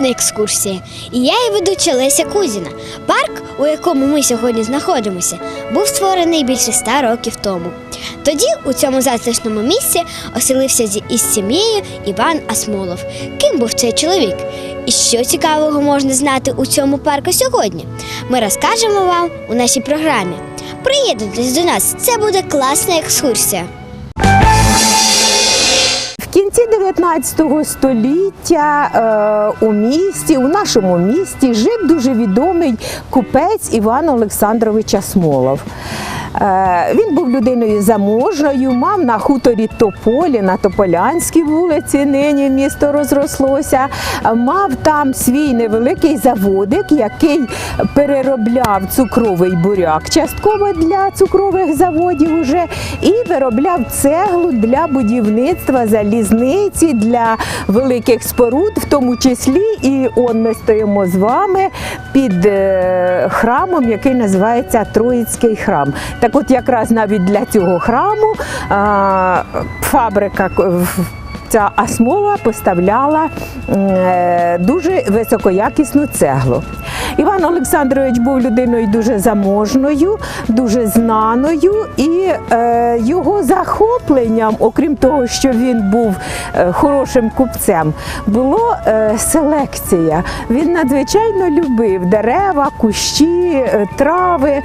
Класна екскурсія. І я її ведуча Леся Кузіна. Парк, у якому ми сьогодні знаходимося, був створений більше ста років тому. Тоді у цьому затишному місці оселився із сім'єю Іван Асмолов. Ким був цей чоловік? І що цікавого можна знати у цьому парку сьогодні? Ми розкажемо вам у нашій програмі. Приєднуйтесь до нас, це буде класна екскурсія. Кінці 19 століття е, у місті, у нашому місті, жив дуже відомий купець Іван Олександрович Асмолов. Е, Він був людиною заможною, мав на хуторі Тополі, на Тополянській вулиці, нині місто розрослося. Мав там свій невеликий заводик, який переробляв цукровий буряк частково для цукрових заводів уже, і виробляв цеглу для будівництва залізниці, для великих споруд, в тому числі і он ми стоїмо з вами під е, храмом, який називається Троїцький храм. Так от якраз навіть для цього храму фабрика Ця осмола поставляла е, дуже високоякісну цеглу. Іван Олександрович був людиною дуже заможною, дуже знаною, і е, його захопленням, окрім того, що він був е, хорошим купцем, було е, селекція. Він надзвичайно любив дерева, кущі, трави,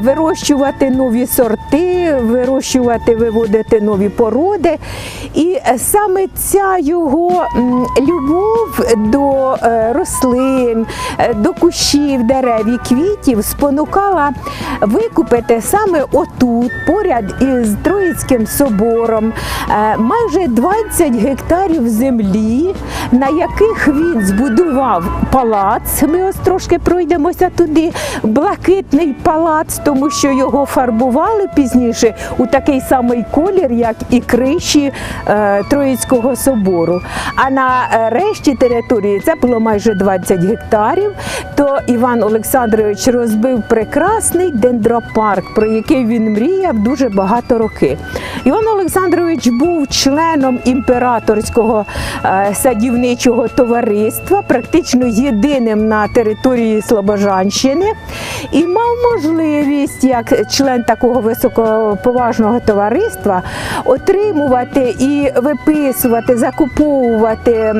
вирощувати нові сорти, вирощувати, виводити нові породи. І е, саме ця його любов до е, рослин, е, до кущів, дерев і квітів спонукала викупити саме отут, поряд із Троїцьким собором, е, майже 20 гектарів землі, на яких він збудував палац. Ми ось трошки пройдемося туди. Блакитний палац, тому що його фарбували пізніше у такий самий колір, як і криші е, Троїцького собору. А на е, решті території це було майже 20 гектарів. То Іван Олександрович розбив прекрасний дендропарк, про який він мріяв дуже багато років. Іван Олександрович був членом імператорського е, садівничого товариства, практично єдиним на території Слобожанщини, і мав можливість, як член такого високоповажного товариства, отримувати і виписувати, закуповувати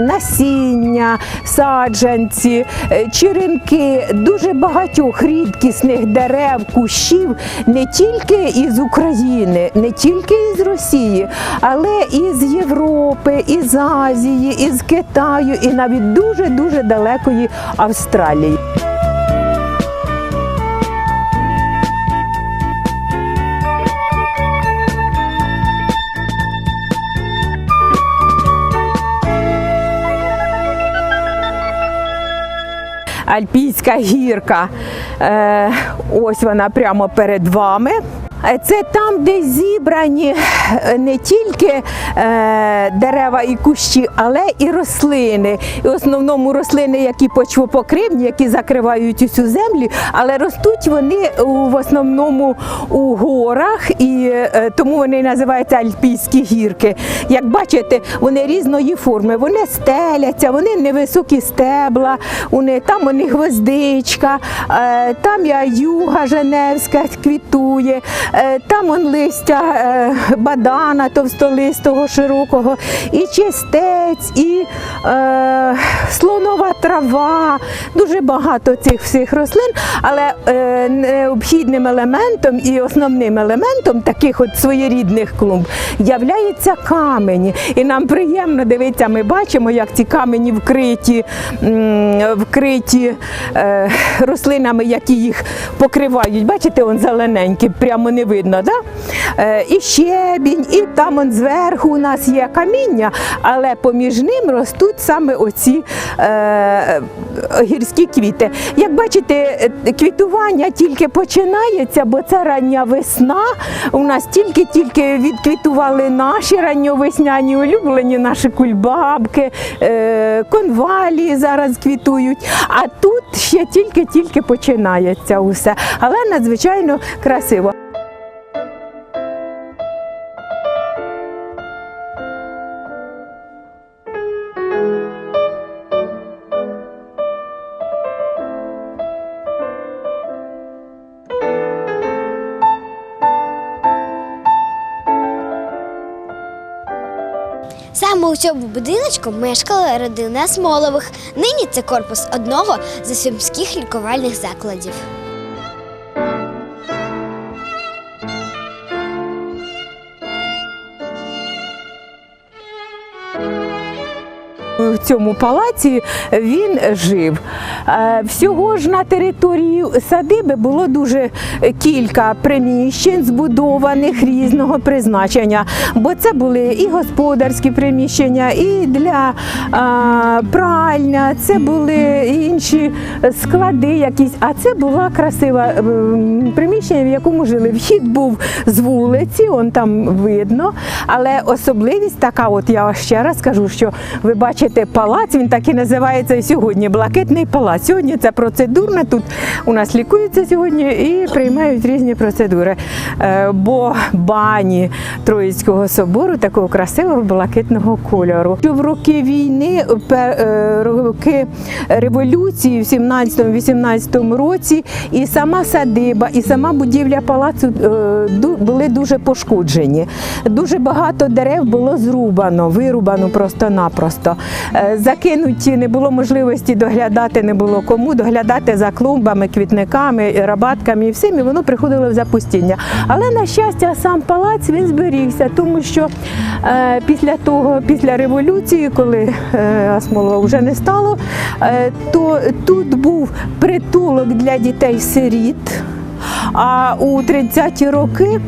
насіння, саджанці, е, черенки дуже багатьох рідкісних дерев, кущів не тільки із України, не тільки із Росії, але і з Європи, із Азії, із Китаю, і навіть дуже дуже далекої Австралії. Альпійська гірка. Е, ось вона прямо перед вами. Це там, де зібрані е, не тільки е, дерева і кущі, але і рослини. І в основному рослини, які почвопокривні, які закривають усю землю, але ростуть вони в основному у горах, і е, тому вони називаються альпійські гірки. Як бачите, вони різної форми. Вони стеляться, вони невисокі стебла, вони, там у них гвоздичка, там я юга Женевська квітує, там он листя е, бадана товстолистого, широкого, і чистець, і е, слонова трава. Дуже багато цих всіх рослин, але е, необхідним елементом і основним елементом таких от своєрідних клумб являється камені. І нам приємно дивитися, ми бачимо, як ці камені вкриті, вкриті е, рослинами, які їх покривають. Бачите, он зелененькі, прямо не видно. Да? Е, і щебінь, і там он зверху у нас є каміння, але поміж ним ростуть саме оці е, гірські квіти. Як бачите, квітування тільки починається, бо це рання весна. У нас тільки-тільки відквітували наші ранньовесняні улюблені, наші кульбабки, е, конвалії зараз квітують. А тут ще тільки-тільки починається усе, але надзвичайно красиво. Саме у цьому будиночку мешкала родина Смолових. Нині це корпус одного з сумських лікувальних закладів. Цьому палаці він жив. Е, Всього ж на території садиби було дуже кілька приміщень, збудованих різного призначення. Бо це були і господарські приміщення, і для пральня, це були інші склади якісь. А це була красива приміщення, в якому жили. Вхід був з вулиці, он там видно. Але особливість така, от я ще раз кажу, що ви бачите палац, він так і називається сьогодні. Блакитний палац. Сьогодні це процедурна. Тут у нас лікуються сьогодні і приймають різні процедури. Е, Бо бані Троїцького собору такого красивого блакитного кольору. В роки війни, е, роки революції в 17-18 році, і сама садиба, і сама будівля палацу е, були дуже пошкоджені. Дуже багато дерев було зрубано, вирубано просто-напросто. Закинуті не було можливості доглядати, не було кому доглядати за клумбами, квітниками, рабатками і всім, і воно приходило в запустіння. Але на щастя, сам палац він зберігся, тому що е, після того, після революції, коли е, Асмолова вже не стало, е, то тут був притулок для дітей-сиріт. А у 30-ті роки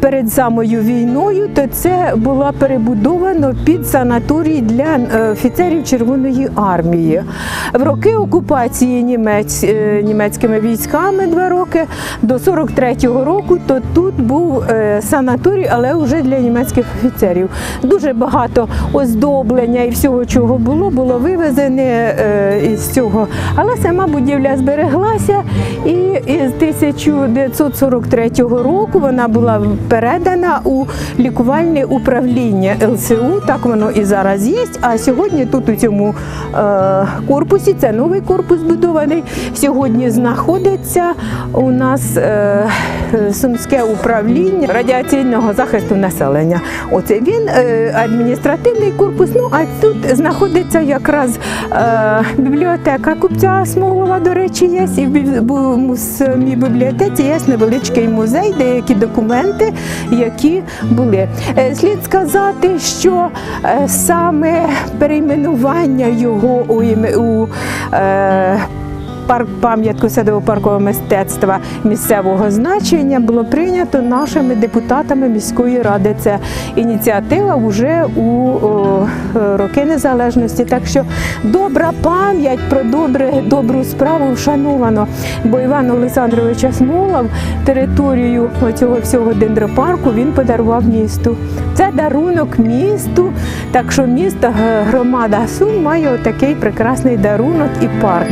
перед самою війною то це було перебудовано під санаторій для е, офіцерів Червоної армії. В роки окупації німець, е, німецькими військами два роки до 43-го року, то тут був е, санаторій, але вже для німецьких офіцерів. Дуже багато оздоблення і всього, чого було, було вивезене е, із цього. Але сама будівля збереглася і із 1943 року вона була передана у лікувальне управління ЛСУ. Так воно і зараз є. А сьогодні тут у цьому е, корпусі, це новий корпус будований. Сьогодні знаходиться у нас е, Сумське управління радіаційного захисту населення. Оце він е, адміністративний корпус. Ну а тут знаходиться якраз бібліотека купця Смолова, до речі, є. І в бібліотеці є невеличкий музей, деякі документи, які були. Е, Слід сказати, що е, саме перейменування його у, у е, парк пам'ятку садово-паркового мистецтва місцевого значення було прийнято нашими депутатами міської ради. Це ініціатива вже у о, роки незалежності. Так що добра пам'ять про добре, добру справу вшановано. Бо Іван Олександрович Асмолов територію цього всього дендропарку він подарував місту. Це дарунок місту. Так що місто громада Сум має отакий прекрасний дарунок і парк.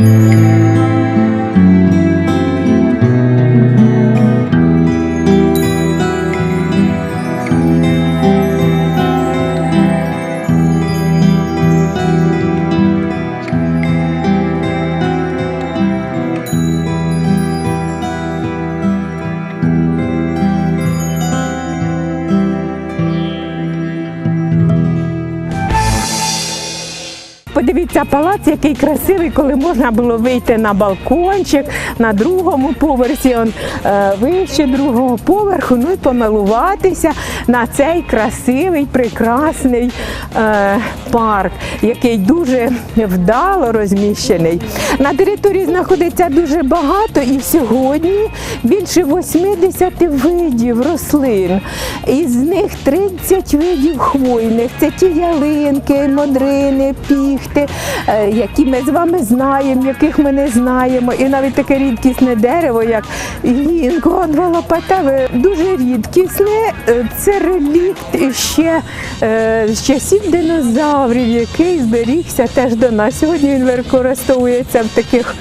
Подивіться палац, який красивий, коли можна було вийти на балкончик на другому поверсі, он, е, вище другого поверху, ну і помилуватися на цей красивий, прекрасний е, парк, який дуже вдало розміщений. На території знаходиться дуже багато і сьогодні більше 80 видів рослин. Із них 30 видів хвойних. Це ті ялинки, модрини, піхти, е, які ми з вами знаємо, яких ми не знаємо. І навіть таке рідкісне дерево, як гінко, лопатеве, дуже рідкісне. Е, Це релікт ще е, з часів динозаврів, який зберігся теж до нас. Сьогодні він використовується в таких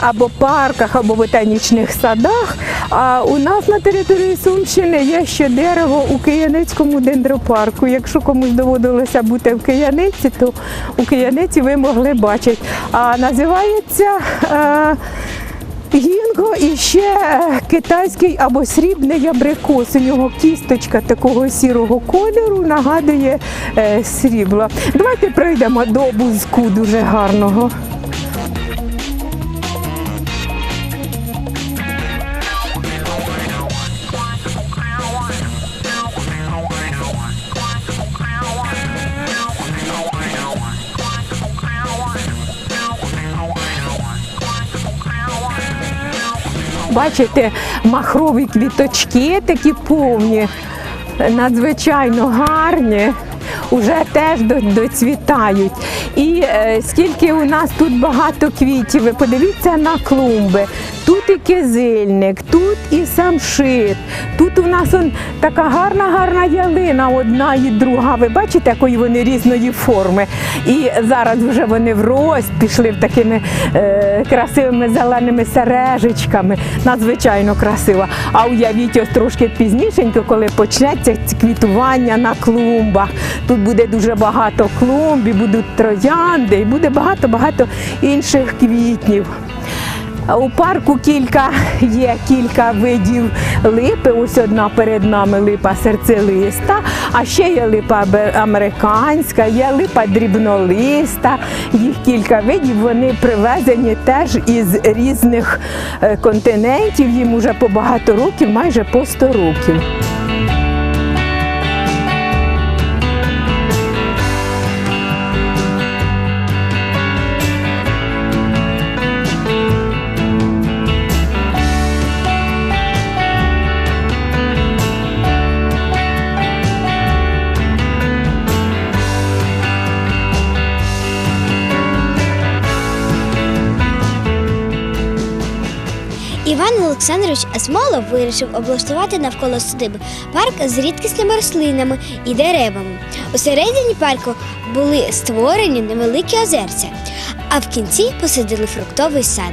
або парках, або ботанічних садах. А у нас на території Сумщини є ще дерево у Кияницькому дендропарку. Якщо комусь доводилося бути в Кияниці, то у Кияниці ви могли бачити. А називається. Гінго і ще китайський або срібний абрикос. У нього кісточка такого сірого кольору нагадує е, срібло. Давайте пройдемо до бузку дуже гарного. Бачите, махрові квіточки такі повні, надзвичайно гарні. Уже теж доцвітають. І е, скільки у нас тут багато квітів, ви подивіться на клумби. Тут і кизильник, тут і самшит. Тут у нас он така гарна, гарна ялина, одна і друга. Ви бачите, якої вони різної форми. І зараз вже вони врозь пішли в такими е, красивими зеленими сережечками. Надзвичайно красиво. А уявіть ось трошки пізнішенько, коли почнеться квітування на клумбах. Тут буде дуже багато клумб, і будуть троянди, і буде багато-багато інших квітнів. У парку кілька є кілька видів липи. Ось одна перед нами липа серцелиста, а ще є липа американська, є липа дрібнолиста. Їх кілька видів. Вони привезені теж із різних е, континентів. Їм уже по багато років, майже по 100 років. Олександрович Асмолов вирішив облаштувати навколо садиби парк з рідкісними рослинами і деревами. У середині парку були створені невеликі озерця, а в кінці посадили фруктовий сад.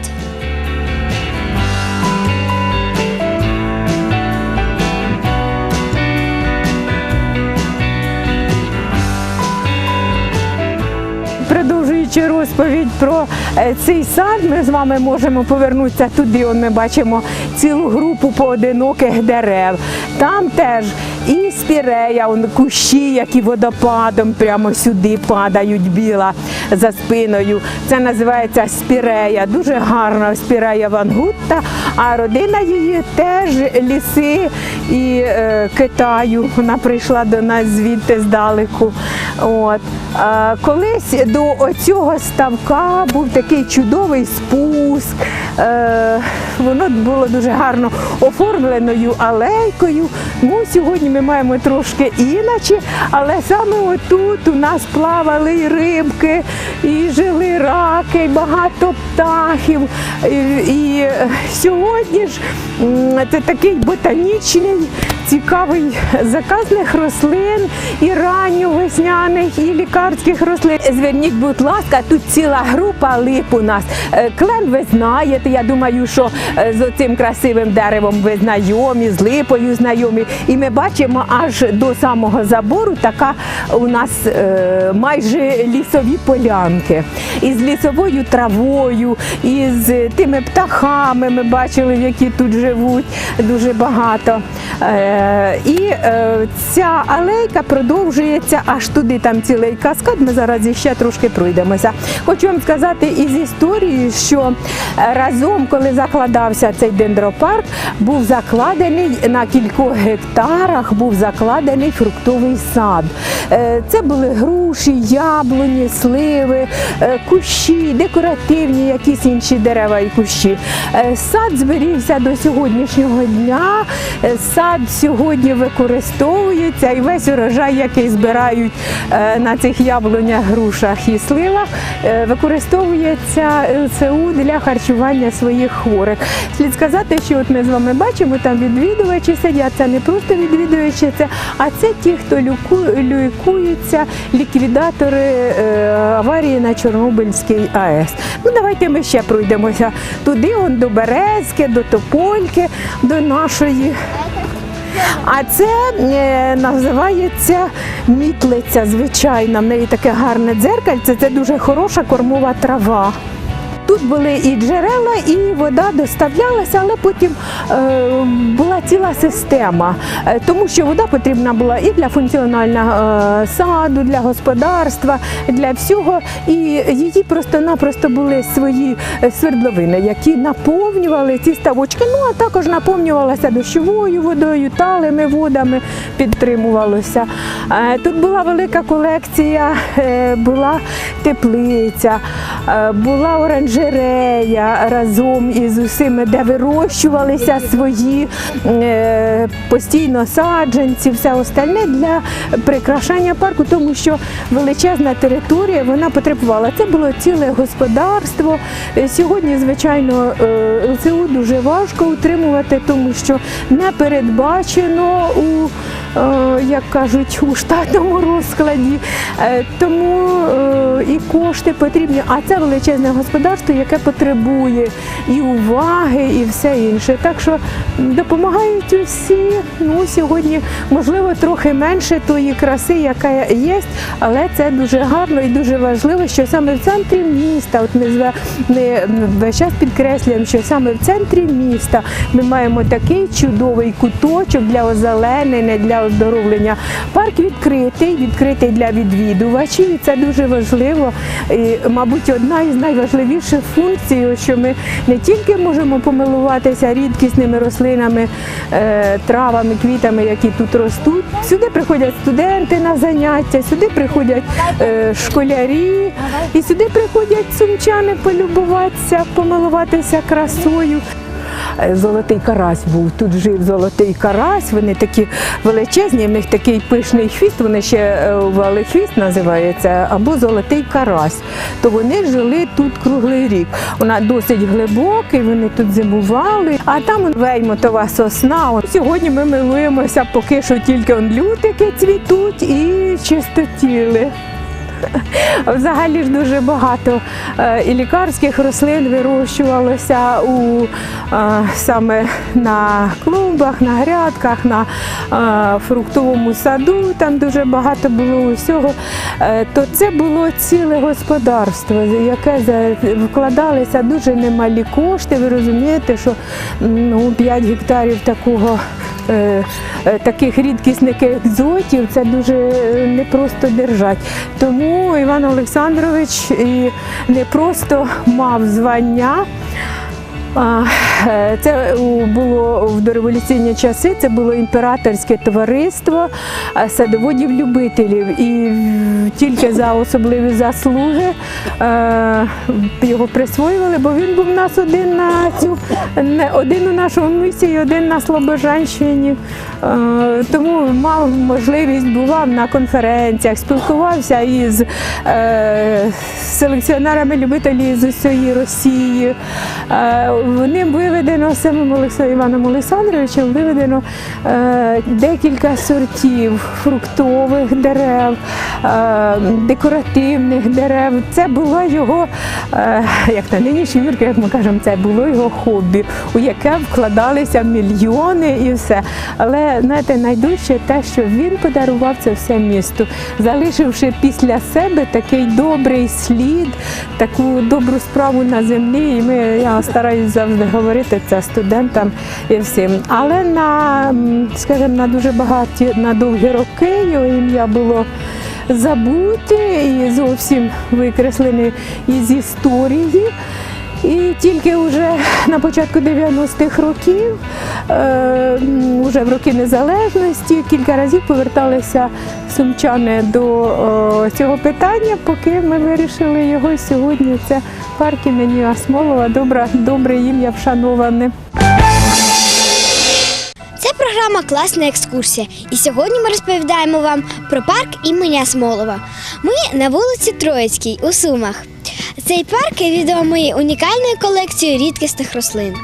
Продовжуючи розповідь про е, цей сад, ми з вами можемо повернутися туди. Ми бачимо цілу групу поодиноких дерев. Там теж і спірея, он, кущі, які водопадом прямо сюди падають біла за спиною. Це називається спірея. Дуже гарна спірея вангутта, а родина її теж ліси і е, Китаю. Вона прийшла до нас звідти здалеку. От. А, колись до оцього ставка був такий чудовий спуск. Е, воно було дуже гарно оформленою алейкою. Ну, сьогодні ми маємо трошки іначе, але саме отут у нас плавали і рибки, і жили раки, і багато птахів. І, сьогодні ж це такий ботанічний, цікавий заказних рослин і ранньовесняних, і лікарських рослин. Зверніть, будь ласка, тут ціла група лип у нас. Е, Клен знаєте, я думаю, що е, з цим красивим деревом ви знайомі, з липою знайомі. І ми бачимо аж до самого забору така у нас е, майже лісові полянки. Із лісовою травою, із тими птахами ми бачили, які тут живуть дуже багато. Е, і ця алейка продовжується аж туди, там цілий каскад. Ми зараз іще трошки пройдемося. Хочу вам сказати із історії, що разом, коли закладався цей дендропарк, був закладений на кількох гектарах, був закладений фруктовий сад. Е, Це були груші, яблуні, сливи, е, кущі, декоративні, якісь інші дерева і кущі. Е, Сад зберігся до сьогоднішнього дня. Сад сьогодні використовується і весь урожай, який збирають на цих яблунях, грушах і сливах, використовується ЛЦУ для харчування своїх хворих. Слід сказати, що от ми з вами бачимо, там відвідувачі сидять. Це не просто відвідувачі, а це ті, хто ліку- лікуються, ліквідатори е, аварії на Чорнобильській АЕС. Ну давайте ми ще пройдемося туди, он до Березки, до Топольки, до нашої. А це е, називається мітлиця, звичайна. В неї таке гарне дзеркальце. Це дуже хороша кормова трава. Тут були і джерела, і вода доставлялася, але потім е, була ціла система, Е, тому що вода потрібна була і для функціонального е, саду, для господарства, для всього. І її просто-напросто були свої свердловини, які наповнювали ці ставочки. Ну а також наповнювалася дощовою водою, талими водами підтримувалося. Тут була велика колекція, була теплиця, була оранжерея разом із усіми, де вирощувалися свої е, постійно саджанці, все остальне для прикрашання парку, тому що величезна територія вона потребувала. Це було ціле господарство. Е, Сьогодні, звичайно, е, ЛЦУ дуже важко утримувати, тому що не передбачено у, як кажуть, у штатному розкладі. Е, Тому е, і кошти потрібні. А це величезне господарство, яке потребує і уваги, і все інше. Так що допомагають усі. Ну, сьогодні, можливо, трохи менше тої краси, яка є, але це дуже гарно і дуже важливо, що саме в центрі міста, от ми зве- весь час підкреслюємо, що саме в центрі міста ми маємо такий чудовий куточок для озеленення, для оздоровлення. Парк відкритий, відкритий для відвідувачів, і це дуже важливо. І, мабуть, одна із найважливіших функцій, що ми не тільки можемо помилуватися рідкісними рослинами, е, травами, квітами, які тут ростуть. Сюди приходять студенти на заняття, сюди приходять е, школярі, і сюди приходять сумчани полюбуватися, помилуватися красою. Е, Золотий карась був. Тут жив золотий карась. Вони такі величезні, в них такий пишний хвіст, вони ще е, валехвіст називається, або золотий карась. То вони жили тут круглий рік. Вона досить глибокий, вони тут зимували, а там он веймотова сосна. Сьогодні ми милуємося, поки що тільки лютики цвітуть і чистотіли. Взагалі ж дуже багато е, і лікарських рослин вирощувалося у, е, саме на клумбах, на грядках, на е, фруктовому саду, там дуже багато було усього. То це було ціле господарство, яке вкладалися дуже немалі кошти. Ви розумієте, що ну, 5 гектарів такого таких рідкісних екзотів це дуже е, непросто держати. Тому Іван Олександрович не просто мав звання. Е, Це було в дореволюційні часи. Це було імператорське товариство е, садоводів-любителів. І тільки за особливі заслуги е, його присвоювали, бо він був у нас один на цю один у нашому місті один на Слобожанщині. Тому мав можливість бував на конференціях, спілкувався із селекціонерами любителів з усієї Росії. Е, Ним виведено самим Іваном Олександровичем виведено е, декілька сортів фруктових дерев, е, декоративних дерев. Це було його, як на нинішній мірки, як ми кажемо, це було його хобі, у яке вкладалися мільйони і все. Але знаєте, найдужче те, що він подарував це все місту, залишивши після себе такий добрий слід, таку добру справу на землі. І ми, я стараюсь завжди говорити це студентам і всім. Але на, скажімо, на дуже багаті, на довгі роки його ім'я було забуте і зовсім викреслене із історії. І тільки вже на початку 90-х років, е, вже в роки незалежності, кілька разів поверталися сумчани до е, цього питання, поки ми вирішили його сьогодні. Це парк імені Асмолова, добре, добре ім'я вшановане. Це програма Класна екскурсія. І сьогодні ми розповідаємо вам про парк імені Асмолова. Ми на вулиці Троїцькій у Сумах. Цей парк є відомий унікальною колекцією рідкісних рослин.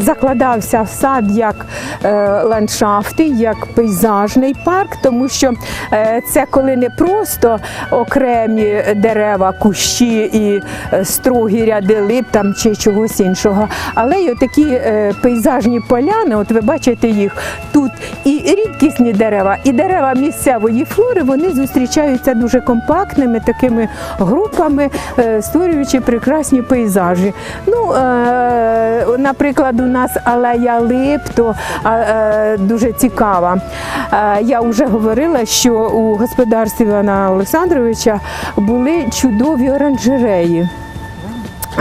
Закладався в сад як е, ландшафти, як пейзажний парк, тому що е, це коли не просто окремі дерева, кущі і е, строгі ряди лип там чи чогось іншого, але й такі пейзажні поляни, от ви бачите їх тут і рідкісні дерева, і дерева місцевої флори вони зустрічаються дуже компактними такими групами, створюючи прекрасні пейзажі. Ну, наприклад, у нас алея лип, то е, дуже цікава. Е, я вже говорила, що у господарстві Івана Олександровича були чудові оранжереї.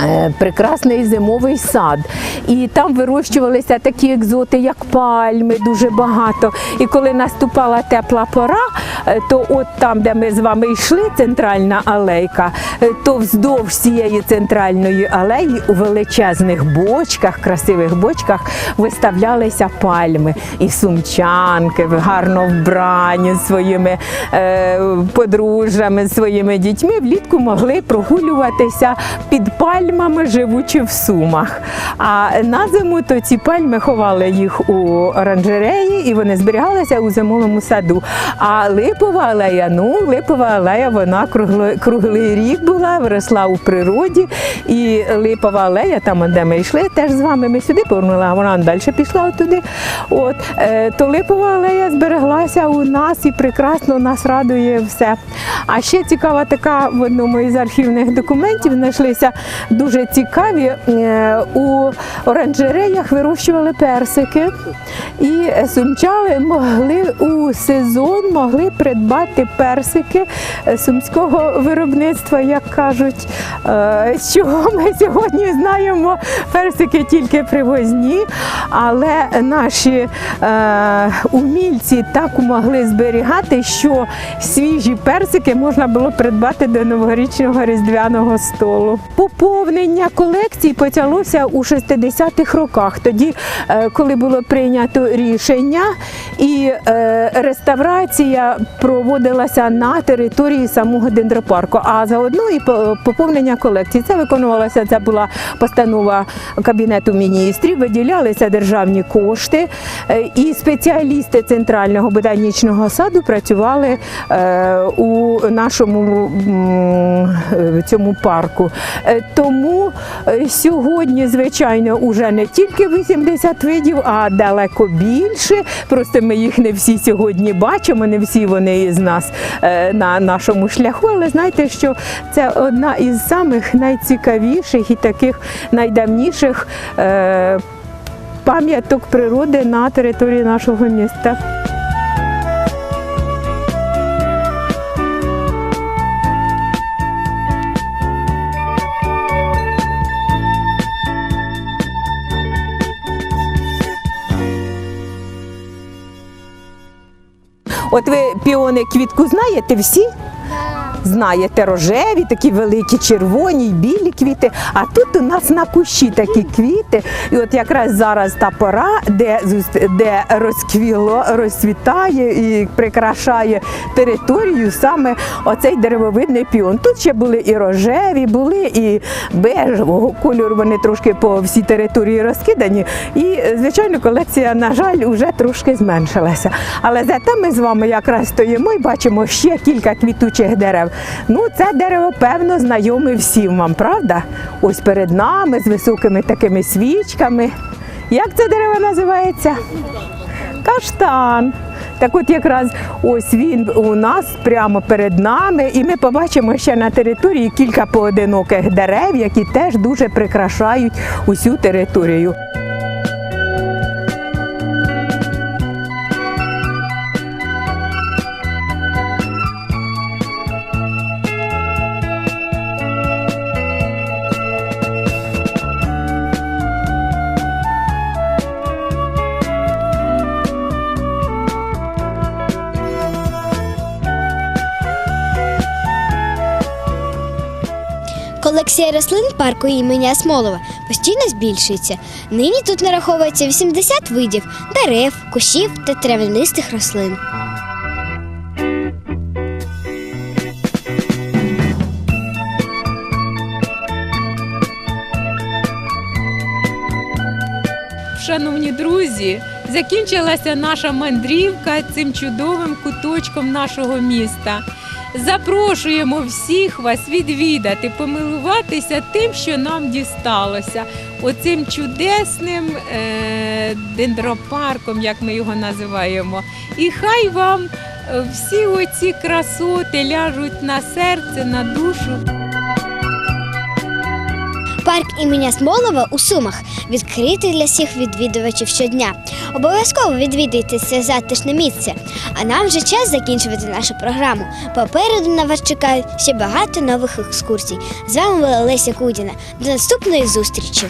Е, Прекрасний зимовий сад, і там вирощувалися такі екзоти, як пальми, дуже багато. І коли наступала тепла пора, то от там, де ми з вами йшли, центральна алейка, то вздовж цієї центральної алеї у величезних бочках, красивих бочках виставлялися пальми і сумчанки, гарно вбрані своїми е, подружжями, своїми дітьми влітку могли прогулюватися під пальмами, живучи в сумах. А на зиму то ці пальми ховали їх у оранжереї і вони зберігалися у зимовому саду. А липова алея, ну липова алея, вона круглий рік була, виросла у природі. І липова алея, там де ми йшли, теж з вами ми сюди повернули, а вона далі пішла туди. От е, то липова алея збереглася у нас і прекрасно нас радує все. А ще цікава така в одному із архівних документів знайшлися дуже цікаві. Е, У оранжереях вирощували персики, і сумчали могли у сезон могли придбати персики е, сумського виробництва, як кажуть. Е, З чого ми сьогодні знаємо, персики тільки привозні, але наші е, умільці так могли зберігати, що свіжі персики можна було придбати до новорічного різдвяного столу. Поповнення колекцій почалося у 60-х роках, тоді, е, коли було прийнято рішення, і е, реставрація проводилася на території самого дендропарку, а заодно і поповнення колекцій. Це виконувалося. Це була постанова кабінету міністрів, виділялися державні кошти, е, і спеціалісти центрального ботанічного саду працювали е, у нашому е, цьому парку. Тому сьогодні, звичайно, уже не тільки 80 видів, а далеко більше. Просто ми їх не всі сьогодні бачимо, не всі вони із нас на нашому шляху. Але знаєте, що це одна із самих найцікавіших і таких найдавніших. е, Пам'яток природи на території нашого міста. От ви піони квітку знаєте всі? Знаєте, рожеві, такі великі, червоні, білі квіти. А тут у нас на кущі такі квіти. І от якраз зараз та пора, де, де розквіло, розцвітає і прикрашає територію саме оцей деревовидний піон. Тут ще були і рожеві, були і бежевого кольору. Вони трошки по всій території розкидані. І, звичайно, колекція, на жаль, вже трошки зменшилася. Але зате ми з вами якраз стоїмо і бачимо ще кілька квітучих дерев. Ну, це дерево, певно, знайоме всім вам, правда? Ось перед нами з високими такими свічками. Як це дерево називається? Каштан. Так от якраз ось він у нас прямо перед нами, і ми побачимо ще на території кілька поодиноких дерев, які теж дуже прикрашають усю територію. Колекція рослин парку імені Асмолова постійно збільшується. Нині тут нараховується 80 видів дерев, кущів та травянистих рослин. шановні друзі, закінчилася наша мандрівка цим чудовим куточком нашого міста. Запрошуємо всіх вас відвідати, помилуватися тим, що нам дісталося. Оцим чудесним е- дендропарком, як ми його називаємо. І хай вам е, всі оці красоти ляжуть на серце, на душу. Парк імені Смолова у Сумах відкритий для всіх відвідувачів щодня. Обов'язково відвідайте це затишне місце. А нам вже час закінчувати нашу програму. Попереду на вас чекають ще багато нових екскурсій. З вами була Леся Кудіна. До наступної зустрічі!